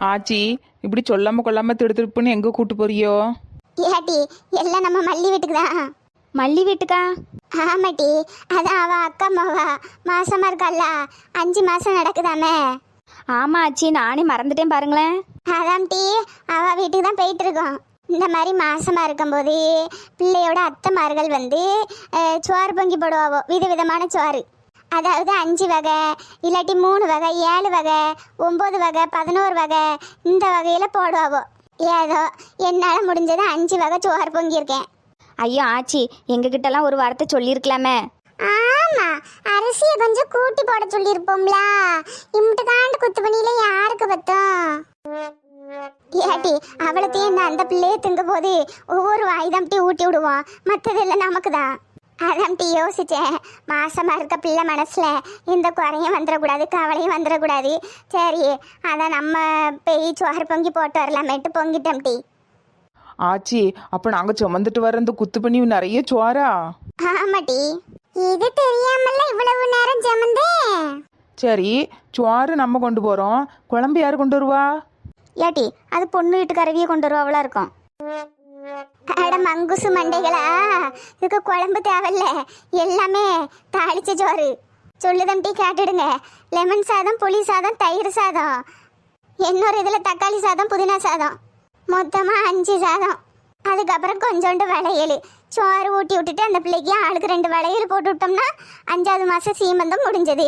ஆச்சி இப்படி சொல்லாம கொள்ளாம திடுத்திருப்புன்னு எங்க கூட்டு போறியோ? ஏட்டி எல்லாம் நம்ம மல்லி வீட்டுக்கு தான் மல்லி வீட்டுக்கா? ஆமாட்டி அதான் அவ அக்கா மாவா. மாசமா இருக்கல்ல அஞ்சு மாசம் நடக்குதாமே. ஆமா ஆச்சி நானே மறந்துட்டேன் பாருங்களேன். அதான் டீ அவ வீட்டுக்கு தான் போயிட்டு இருக்கோம் இந்த மாதிரி மாசமா இருக்கும்போது பிள்ளையோட அத்தைமார்கள் வந்து அஹ், சோறு பொங்கி போடுவாவோ? விதவிதமான சோறு. அதாவது அஞ்சு வகை இல்லாட்டி மூணு வகை ஏழு வகை ஒம்பது வகை பதினோரு வகை இந்த வகையில் போடுவாவோ. ஏதோ என்னால் முடிஞ்சது அஞ்சு வகை சோறு பொங்கியிருக்கேன். ஐயோ ஆச்சி எங்ககிட்டலாம் ஒரு வார்த்தை சொல்லியிருக்கலாமே. ஆமா அரிசியை கொஞ்சம் கூட்டி போட சொல்லியிருப்போம்ல. இம்ட்டு தாண்டு குத்து பண்ணியில யாருக்கு பத்தும்? ஏட்டி அவளத்தையும் அந்த பிள்ளையே திங்க போது ஒவ்வொரு வாய்தம்ட்டி ஊட்டி விடுவோம். மற்றதெல்லாம் நமக்கு தான் அதம்ட்டி யோசிச்சேன். மாசமா இருக்க பிள்ளை மனசுல இந்த குறையும் வந்துடக்கூடாது கவலையும் வந்துடக்கூடாது. சரி அதான் நம்ம பெய் சோறு பொங்கி போட்டு வரலாமேட்டு பொங்கிட்டோம்டி ஆச்சி அப்ப நாங்க சுமந்துட்டு வர இந்த குத்து பண்ணி நிறைய சோறா? ஆமாட்டி இது தெரியாமல இவ்வளவு நேரம் ஜமந்தேன் சரி சோறு நம்ம கொண்டு போறோம். குழம்பு யாரு கொண்டு வருவா? ஏட்டி அது பொண்ணு வீட்டு கருவியை கொண்டு வருவாவளா இருக்கும். அட மங்குசு மண்டைகளா? இதுக்கு குழம்பு தேவையில்ல. எல்லாமே தாளிச்ச சோறு சொல்லுதம்பி கேட்டுடுங்க. லெமன் சாதம் புளி சாதம் தயிர் சாதம். இன்னொரு இதில் தக்காளி சாதம் புதினா சாதம். மொத்தமாக அஞ்சு சாதம். அதுக்கப்புறம் கொஞ்சோண்டு வளையல். சோறு ஊட்டி விட்டுட்டு அந்த பிள்ளைக்கு ஆளுக்கு ரெண்டு வளையல் போட்டு விட்டோம்னா அஞ்சாவது மாதம் சீமந்தம் முடிஞ்சது.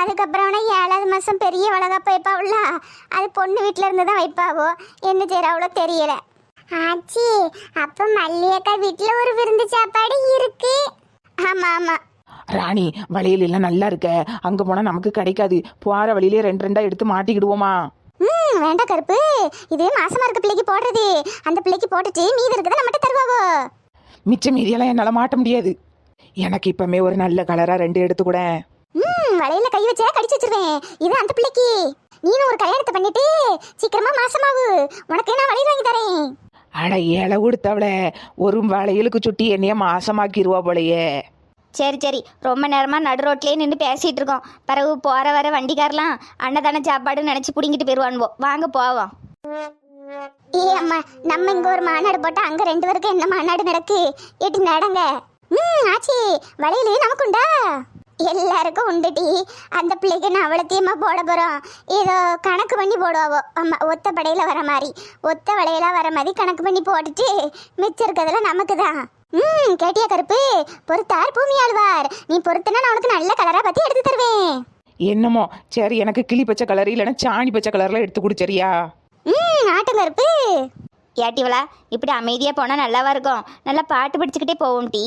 அதுக்கப்புறம் ஏழாவது மாதம் பெரிய வளகாப்ப வைப்பாவுல அது பொண்ணு வீட்டில் இருந்து தான் வைப்பாவோ? என்ன செய்கிறாவளோ தெரியலை. ஆச்சி அப்ப மல்லியக்கா வீட்ல ஒரு விருந்து சாப்பாடு இருக்கு. ஆமா ஆமா. ராணி வளையல் எல்லாம் நல்லா இருக்க. அங்க போனா நமக்கு கிடைக்காது. போற வழியிலே ரெண்டு ரெண்டா எடுத்து மாட்டிக்கிடுவோமா? ம் வேண்டாம் கருப்பு. இது மாசமா இருக்க பிள்ளைக்கு போடுறது. அந்த பிள்ளைக்கு போட்டுட்டு மீதி இருக்கிறத நம்மகிட்ட தருவாவோ? மிச்ச மீதியெல்லாம் என்னால மாட்ட முடியாது. எனக்கு இப்பமே ஒரு நல்ல கலரா ரெண்டு எடுத்து கூட. ம் வளையல கை வச்சா கடிச்சு வச்சிருவேன். இது அந்த பிள்ளைக்கு. நீனும் ஒரு கல்யாணத்தை பண்ணிட்டு சீக்கிரமா மாசமாவு. உனக்கு நான் வளையல் வாங்கி தரேன். அட ஏழை கொடுத்தவள ஒரு வளையலுக்கு சுட்டி என்னைய மாசமாக்கிருவா போலயே. சரி சரி. ரொம்ப நேரமா நடு ரோட்லயே நின்று பேசிட்டு இருக்கோம். பிறகு போற வர வண்டிக்காரலாம் அன்னதான சாப்பாடுன்னு நினைச்சு புடிங்கிட்டு போயிருவான்வோ. வாங்க போவோம். ஏ அம்மா நம்ம இங்க ஒரு மாநாடு போட்டா அங்க ரெண்டு பேருக்கு என்ன மாநாடு நடக்கு? எட்டு நடங்க. ம் ஆச்சி. வளையல் நமக்கு உண்டா எல்லாருக்கும் உண்டுடி அந்த பிள்ளைக்கு நான் அவ்வளோத்தையுமா போட போகிறோம் ஏதோ கணக்கு பண்ணி போடுவாவோ. அம்மா ஒத்த படையில் வர மாதிரி. ஒத்த வளையலாக வர மாதிரி கணக்கு பண்ணி போட்டுட்டு மிச்சம் இருக்கிறதுல நமக்கு தான் ம் கேட்டியா கருப்பு? பொறுத்தார் பூமி ஆழ்வார். நீ பொறுத்தனா நான் உனக்கு நல்ல கலராக பார்த்து எடுத்து தருவேன். என்னமோ? சரி எனக்கு கிளி பச்சை கலர் இல்லைன்னா சாணி பச்சை கலர்ல எடுத்து குடிச்சரியா ம் ஆட்டம் கருப்பு. ஏட்டிவளா இப்படி அமைதியா போனா நல்லாவா இருக்கும்? நல்லா பாட்டு படிச்சுக்கிட்டே போவோம் டீ.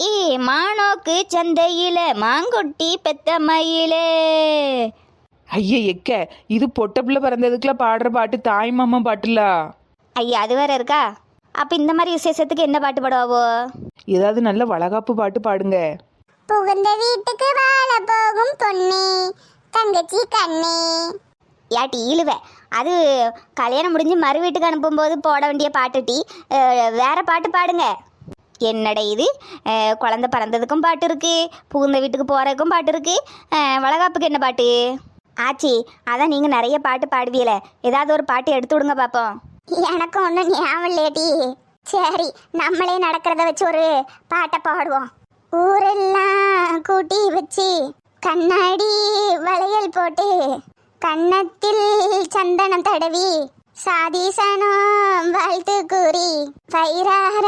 ஏ மானோக்கு சந்தையில மாங்கொட்டி பெத்த மயிலே. ஐய எக்க இது பொட்ட பிள்ளை பிறந்ததுக்குள்ள பாடுற பாட்டு தாய் மாமா பாட்டுல? ஐயா அது வேற இருக்கா? அப்ப இந்த மாதிரி விசேஷத்துக்கு என்ன பாட்டு பாடுவாவோ? ஏதாவது நல்ல வளகாப்பு பாட்டு பாடுங்க. புகுந்த வீட்டுக்கு வாழ போகும் பொண்ணே தங்கச்சி கண்ணே. ஏட்டி இழுவ. அது கல்யாணம் முடிஞ்சு மறு வீட்டுக்கு அனுப்பும்போது போட வேண்டிய பாட்டு டீ. அஹ், வேற பாட்டு பாடுங்க. என்னடா இது? குழந்த குழந்தை பிறந்ததுக்கும் பாட்டு இருக்கு புகுந்த வீட்டுக்கு போகிறதுக்கும் பாட்டு இருக்கு. வளகாப்புக்கு என்ன பாட்டு? ஆச்சி அதான் நீங்கள் நிறைய பாட்டு பாடுவீல ஏதாவது ஒரு பாட்டு எடுத்து விடுங்க பார்ப்போம் எனக்கும் ஒன்றும் ஞாபகம் இல்லையடி சரி நம்மளே நடக்கிறத வச்சு ஒரு பாட்டை பாடுவோம். ஊரெல்லாம் கூட்டி வச்சு கண்ணாடி வளையல் போட்டு கன்னத்தில் சந்தனம் தடவி சாதீசனம் வாழ்த்து கூறி வயிறார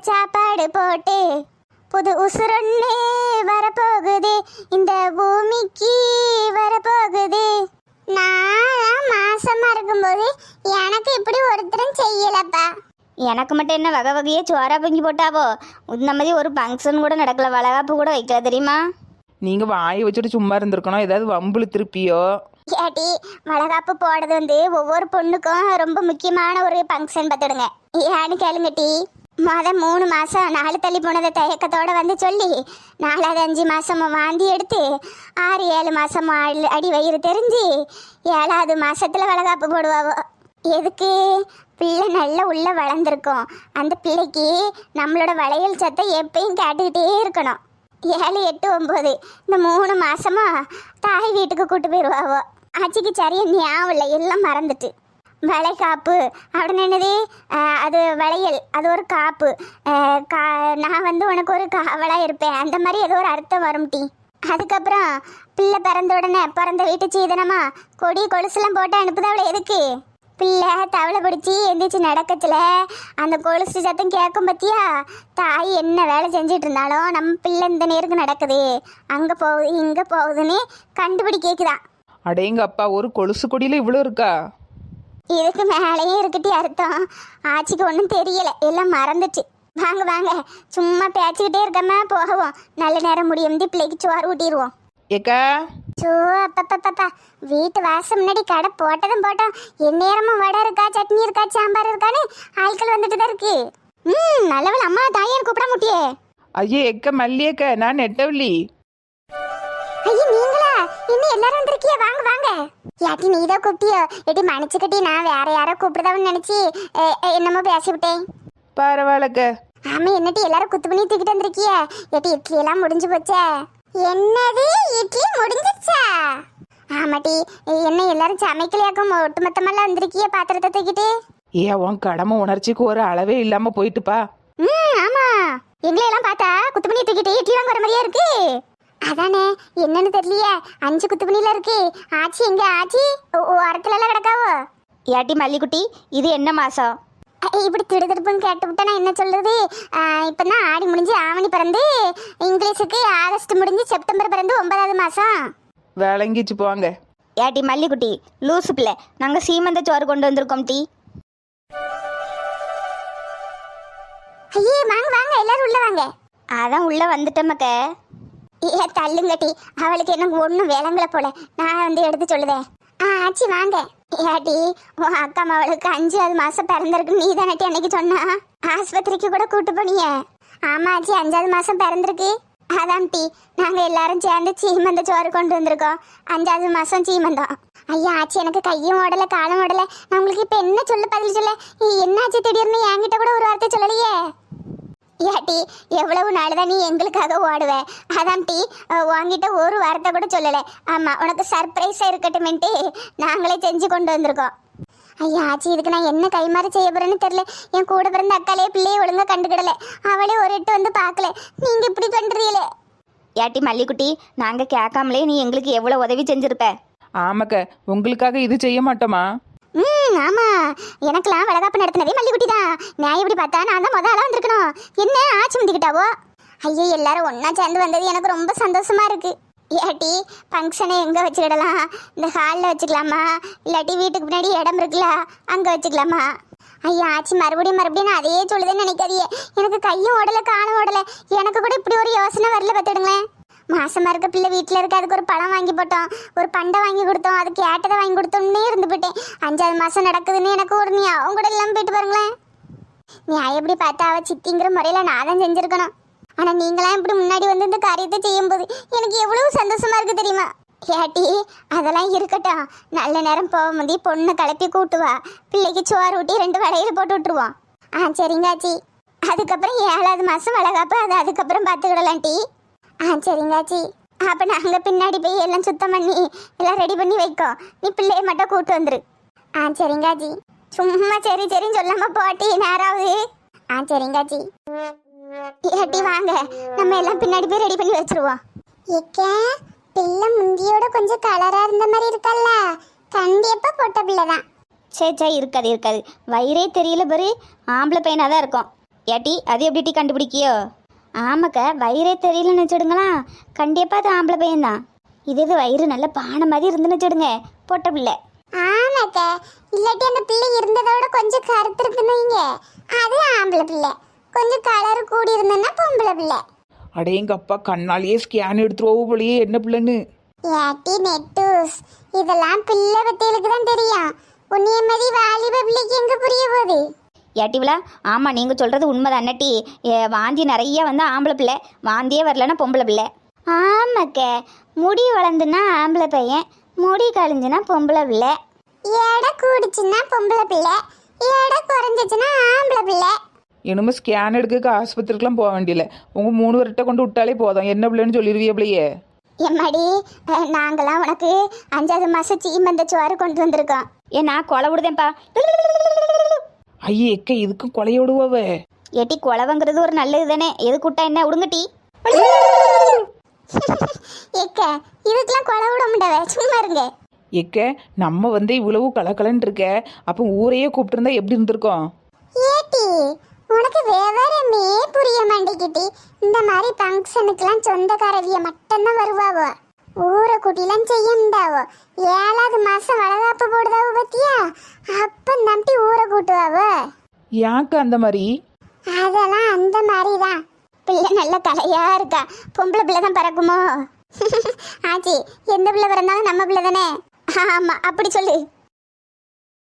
சாப்பாடு போட்டு புது உசுரொன்னு வரப்போகுது. இந்த பூமிக்கு வரப்போகுது. நான் மாசமா இருக்கும்போது எனக்கு இப்படி ஒருத்தரும் செய்யலப்பா. எனக்கு மட்டும் என்ன வகை வகையே சோறா பொங்கி போட்டாவோ? இந்த மாதிரி ஒரு ஃபங்க்ஷன் கூட நடக்கல வளகாப்பு கூட வைக்கல தெரியுமா? நீங்க வாயை வச்சுட்டு சும்மா இருந்திருக்கணும். ஏதாவது வம்புல திருப்பியோ? கேட்டி மிளகாப்பு போடுறது வந்து ஒவ்வொரு பொண்ணுக்கும் ரொம்ப முக்கியமான ஒரு ஃபங்க்ஷன் பார்த்துடுங்க. ஏன்னு கேளுங்கட்டி டி. மொத மூணு மாதம் நாலு தள்ளி போனதை தயக்கத்தோடு வந்து சொல்லி நாலாவது அஞ்சு மாசம் வாந்தி எடுத்து ஆறு ஏழு மாதம் அடி வயிறு தெரிஞ்சு ஏழாவது மாதத்தில் வளகாப்பு போடுவாவோ. எதுக்கு? பிள்ளை நல்லா உள்ளே வளர்ந்துருக்கும். அந்த பிள்ளைக்கு நம்மளோட வளையல் சத்தம் எப்பயும் கேட்டுக்கிட்டே இருக்கணும். ஏழு எட்டு ஒம்பது இந்த மூணு மாசமா தாய் வீட்டுக்கு கூட்டு போயிடுவாவோ. ஆச்சிக்கு சரியா ஞாபகம் இல்லை. எல்லாம் மறந்துட்டு. வளை காப்பு. அப்படின்னு என்னது? அது வளையல். அது ஒரு காப்பு. கா நான் வந்து உனக்கு ஒரு காவலாக இருப்பேன். அந்த மாதிரி ஏதோ ஒரு அர்த்தம் வரும் டீ. அதுக்கப்புறம் பிள்ளை பிறந்த உடனே பிறந்த வீட்டு சீதனமா? கொடி கொலுசுலாம் போட்டு அனுப்புது அவளை எதுக்கு? பிள்ளை தவளை பிடிச்சி எந்திரிச்சு நடக்கத்துல அந்த கொலுசு சத்தம் கேட்கும் பத்தியா? தாய் என்ன வேலை செஞ்சிட்டு இருந்தாலும் நம்ம பிள்ளை இந்த நேருக்கு நடக்குது. அங்கே போகுது இங்கே போகுதுன்னு கண்டுபிடி கேட்குதான் அடேங்க அப்பா ஒரு கொலுசு கொடியில் இவ்வளோ இருக்கா? இதுக்கு மேலேயும் இருக்கட்டி அர்த்தம். ஆச்சிக்கு ஒன்றும் தெரியல. எல்லாம் மறந்துச்சு. வாங்க வாங்க. சும்மா பேச்சுக்கிட்டே இருக்காம போகவும். நல்ல நேரம் முடியும் பிள்ளைக்கு சோறு ஊட்டிடுவோம். ஏக்கா? சோ அப்பப்பப்பா வீட்டு வாசம் முன்னாடி கடை போட்டதும் போட்டோம். எந்நேரமும் வடை இருக்கா சட்னி இருக்கா சாம்பார் இருக்கான்னு ஆட்கள் வந்துட்டு தான் இருக்கு. ம் நல்லவள் அம்மா தாயார் கூப்பிட முட்டியே. ஐயே எக்க மல்லியக்க நான் நெட்டவள்ளி. ஐயோ நீங்களா? இன்னும் எல்லாரும் வந்திருக்கிய வாங்க வாங்க. யாட்டி நீ தான் கூப்பிட்டியோ? எடி மன்னிச்சுக்கிட்டி நான் வேற யாரோ கூப்பிடுதாவன்னு நினைச்சு என்னமோ பேசிவிட்டேன். பரவாயில்லக்க ஆமா என்னட்டி எல்லாரும் குத்து பண்ணி தூக்கிட்டு வந்திருக்கிய? ஏட்டி இட்லி எல்லாம் முடிஞ்சு போச்சே? என்னது? இட்லி முடிஞ்சிருச்சா? ஆமாட்டி என்ன எல்லாரும் சமைக்கலையாக்கும் ஒட்டுமொத்தமெல்லாம் வந்திருக்கிய பாத்திரத்தை தூக்கிட்டு? ஏ உன் கடமை உணர்ச்சிக்கு ஒரு அளவே இல்லாமல் போயிட்டுப்பா. ம் ஆமா. எங்களை எல்லாம் பார்த்தா குத்து பண்ணி தூக்கிட்டு இட்லி வாங்க வர மாதிரியா இருக்கு? அதானே என்னன்னு தெரியலையே. அஞ்சு குத்து பண்ணில இருக்கு. ஆச்சி எங்க ஆச்சி? ஓரத்துல எல்லாம் கிடக்காவோ? ஏட்டி மல்லிக்குட்டி இது என்ன மாதம் ஐ, இப்படி திடுதிடுப்புன்னு கேட்டு விட்டா நான் என்ன சொல்றது? இப்போ தான் ஆடி முடிஞ்சு ஆவணி பிறந்து இங்கிலீஷுக்கு ஆகஸ்ட் முடிஞ்சு செப்டம்பர் பிறந்து ஒன்பதாவது மாசம். விளங்கிச்சு போவாங்க ஏட்டி மல்லிக்குட்டி லூசு பிள்ளை. நாங்கள் சீமந்த சோறு கொண்டு வந்திருக்கோம் டீ. ஐயே வாங்க வாங்க எல்லாரும் உள்ள வாங்க. அதான் உள்ளே வந்துட்டோமக்க ஏ தள்ளுங்கட்டி அவளுக்கு எனக்கு ஒன்றும் விளங்கல போல. நான் வந்து எடுத்து சொல்லுதேன். ஆ ஆச்சி வாங்க. ஏடி உன் அக்கா அவளுக்கு அஞ்சாவது மாசம் பிறந்திருக்கு. நீ தானட்டி அன்னைக்கு சொன்னா? ஆஸ்பத்திரிக்கு கூட கூட்டு போனியே ஆமா ஆச்சி அஞ்சாவது மாசம் பிறந்திருக்கு. அதான் டி நாங்க எல்லாரும் சேர்ந்து சீமந்த சோறு கொண்டு வந்திருக்கோம். அஞ்சாவது மாசம் சீமந்தம். ஐயா ஆச்சி எனக்கு கையும் ஓடல காலும் ஓடல. நான் உங்களுக்கு இப்ப என்ன சொல்ல பதில் சொல்ல? என்ன ஆச்சு திடீர்னு? என்கிட்ட கூட ஒரு வார்த்தை சொல்லலையே. ஏட்டி எவ்வளவு நாள் தான் நீ எங்களுக்காக ஓடுவ? அதான் டி உங்ககிட்ட ஒரு வார்த்தை கூட சொல்லலை. ஆமாம் உனக்கு சர்ப்ரைஸாக இருக்கட்டுமென்ட்டு நாங்களே செஞ்சு கொண்டு வந்திருக்கோம். ஐயா ஆச்சி இதுக்கு நான் என்ன கைமாறி செய்ய போறேன்னு தெரியல. என் கூட பிறந்த அக்காலே பிள்ளையை ஒழுங்கா கண்டுக்கிடல. அவளே ஒரு எட்டு வந்து பார்க்கல. நீங்க இப்படி பண்றீங்களே? ஏட்டி மல்லிக்குட்டி நாங்கள் கேட்காமலே நீ எங்களுக்கு எவ்வளோ உதவி செஞ்சிருப்ப? ஆமாக்க உங்களுக்காக இது செய்ய மாட்டோமா? ஆமா எனக்கெல்லாம் வளகாப்பு நடத்தினதே மல்லிகுட்டி தான் நான் இப்படி பார்த்தா நான் தான் முத வந்திருக்கணும். என்ன ஆச்சு வந்துக்கிட்டாவோ ஐயோ எல்லாரும் ஒன்றா சேர்ந்து வந்தது எனக்கு ரொம்ப சந்தோஷமா இருக்கு. இல்லாட்டி ஃபங்க்ஷனை எங்கே வச்சுக்கிடலாம்? இந்த ஹாலில் வச்சுக்கலாமா? இல்லாட்டி வீட்டுக்கு பின்னாடி இடம் இருக்குல்ல அங்கே வச்சுக்கலாமா? ஐயா ஆச்சு மறுபடியும் மறுபடியும் நான் அதையே சொல்லுதுன்னு நினைக்காதியே எனக்கு கையும் ஓடலை காணும் ஓடலை. எனக்கு கூட இப்படி ஒரு யோசனை வரல பார்த்துடுங்களேன். மாசமா இருக்க பிள்ளை வீட்டில் இருக்க. அதுக்கு ஒரு பழம் வாங்கி போட்டோம். ஒரு பண்டை வாங்கி கொடுத்தோம். அது கேட்டதை வாங்கி கொடுத்தோன்னே இருந்து போயிட்டேன். அஞ்சாவது மாசம் நடக்குதுன்னு எனக்கு ஒரு நீ அவங்க கூட இல்லாமல் போயிட்டு பாருங்களேன். நீ எப்படி பார்த்தா? அவ சித்திங்கிற முறையில் நான் தான் செஞ்சுருக்கணும். ஆனால் நீங்களாம் இப்படி முன்னாடி வந்து இந்த காரியத்தை செய்யும்போது எனக்கு எவ்வளவு சந்தோஷமா இருக்கு தெரியுமா? ஏட்டி அதெல்லாம் இருக்கட்டும். நல்ல நேரம் போக முந்தி பொண்ணு கிளப்பி கூட்டுவா. பிள்ளைக்கு சோறு ஊட்டி ரெண்டு வடையில் போட்டு விட்டுருவோம். ஆ சரிங்காச்சி அதுக்கப்புறம் ஏழாவது மாதம் வளகாப்பு. அது அதுக்கப்புறம் பார்த்துக்கிடலாம் டீ. ஆ சரிங்காச்சி அப்போ நாங்கள் பின்னாடி போய் எல்லாம் சுத்தம் பண்ணி எல்லாம் ரெடி பண்ணி வைக்கோ. நீ பிள்ளைய மட்டும் கூட்டு வந்துரு. ஆ சரிங்காச்சி சும்மா சரி சரின்னு சொல்லாம போட்டி நேராவது ஆ சரிங்காச்சி ஏட்டி வாங்க. நம்ம எல்லாம் பின்னாடி போய் ரெடி பண்ணி வச்சிருவோம். ஏக்க பிள்ளை முந்தியோட கொஞ்சம் கலரா இருந்த மாதிரி இருக்கல்ல. கண்டிப்பா போட்ட பிள்ளை தான். சே சே இருக்காது இருக்காது. வயிறே தெரியல பாரு. ஆம்பளை பையனாக தான் இருக்கும். ஏட்டி அது எப்படி டீ கண்டுபிடிக்கியோ? ஆமாக்க வயிறே தெரியலன்னு வச்சுடுங்களா. கண்டிப்பாக அது ஆம்பளை பையன்தான். இது இது வயிறு நல்ல பானை மாதிரி இருந்துன்னு வச்சுடுங்க பொட்ட பிள்ளை. ஆமாக்க இல்லாட்டி அந்த பிள்ளை இருந்ததோட கொஞ்சம் கருத்து இருக்குன்னு அது ஆம்பளை பிள்ளை. கொஞ்சம் கலர் கூடி இருந்ததுன்னா பொம்பளை பிள்ளை. அடேங்க அப்பா கண்ணாலேயே ஸ்கேன் எடுத்துருவோம் போலயே என்ன பிள்ளைன்னு. ஏட்டி நெட்டூஸ் இதெல்லாம் பிள்ளை பத்திகளுக்கு தான் தெரியும். உன்னைய மாதிரி வாலிப பிள்ளைக்கு எங்க புரிய போகுது? ஏட்டிவிலா ஆமாம் நீங்கள் சொல்கிறது உண்மைதான் ஏ, வாந்தி நிறைய வந்து ஆம்பளை பிள்ளை. வாந்தியே வரலன்னா பொம்பளை பிள்ளை. ஆமாக்க. முடி வளர்ந்துன்னா ஆம்பளை பையன். முடி கழிஞ்சுன்னா பொம்பளை பிள்ளை. எடை கூடிச்சுன்னா பொம்பளை பிள்ளை. எடை குறைஞ்சிச்சுன்னா ஆம்பளை பிள்ளை. இனிமே ஸ்கேன் எடுக்க ஆஸ்பத்திரிக்கெலாம் போக வேண்டியல உங்கள் மூணு பேர்கிட்ட கொண்டு விட்டாலே போதும். என்ன பிள்ளைன்னு சொல்லிடுவிய பிள்ளையே. எம்மாடி நாங்களாம் உனக்கு அஞ்சாவது மாசம் சீமந்த சோறு கொண்டு வந்திருக்கோம். ஏ நான் கொலை விடுதேன்ப்பா ஐயே எக்க இதுக்கு கொலையோடுவவ? ஏட்டி கொலவங்கிறது ஒரு நல்லது தானே எது கூட்டா என்ன? விடுங்கட்டி ஏக்க இதுக்கெல்லாம் கொலை விட முடியாத சும்மா இருங்க. எக்க நம்ம வந்து இவ்வளவு கலக்கலன்னு இருக்க. அப்போ ஊரையே கூப்பிட்டுருந்தா எப்படி இருந்திருக்கோம்? ஏட்டி உனக்கு விவரமே புரிய மாட்டேங்கிட்டி இந்த மாதிரி ஃபங்க்ஷனுக்கெல்லாம் சொந்தக்காரவிய மட்டும்தான் வருவாவோ? ஊரை குட்டிலாம் செய்ய முடியாவோ ஏழாவது மாசம் வளகாப்பு போடுதாவோ பத்தியா? அப்ப நம்பி ஊரை கூட்டுவாவோ யாக்கு அந்த மாதிரி? அதெல்லாம் அந்த மாதிரி தான் பிள்ளை நல்ல தலையா இருக்கா? பொம்பளை பிள்ளை தான் பிறக்குமோ? ஆச்சி எந்த பிள்ளை பிறந்தாலும் நம்ம பிள்ளை தானே? ஆமா அப்படி சொல்லு.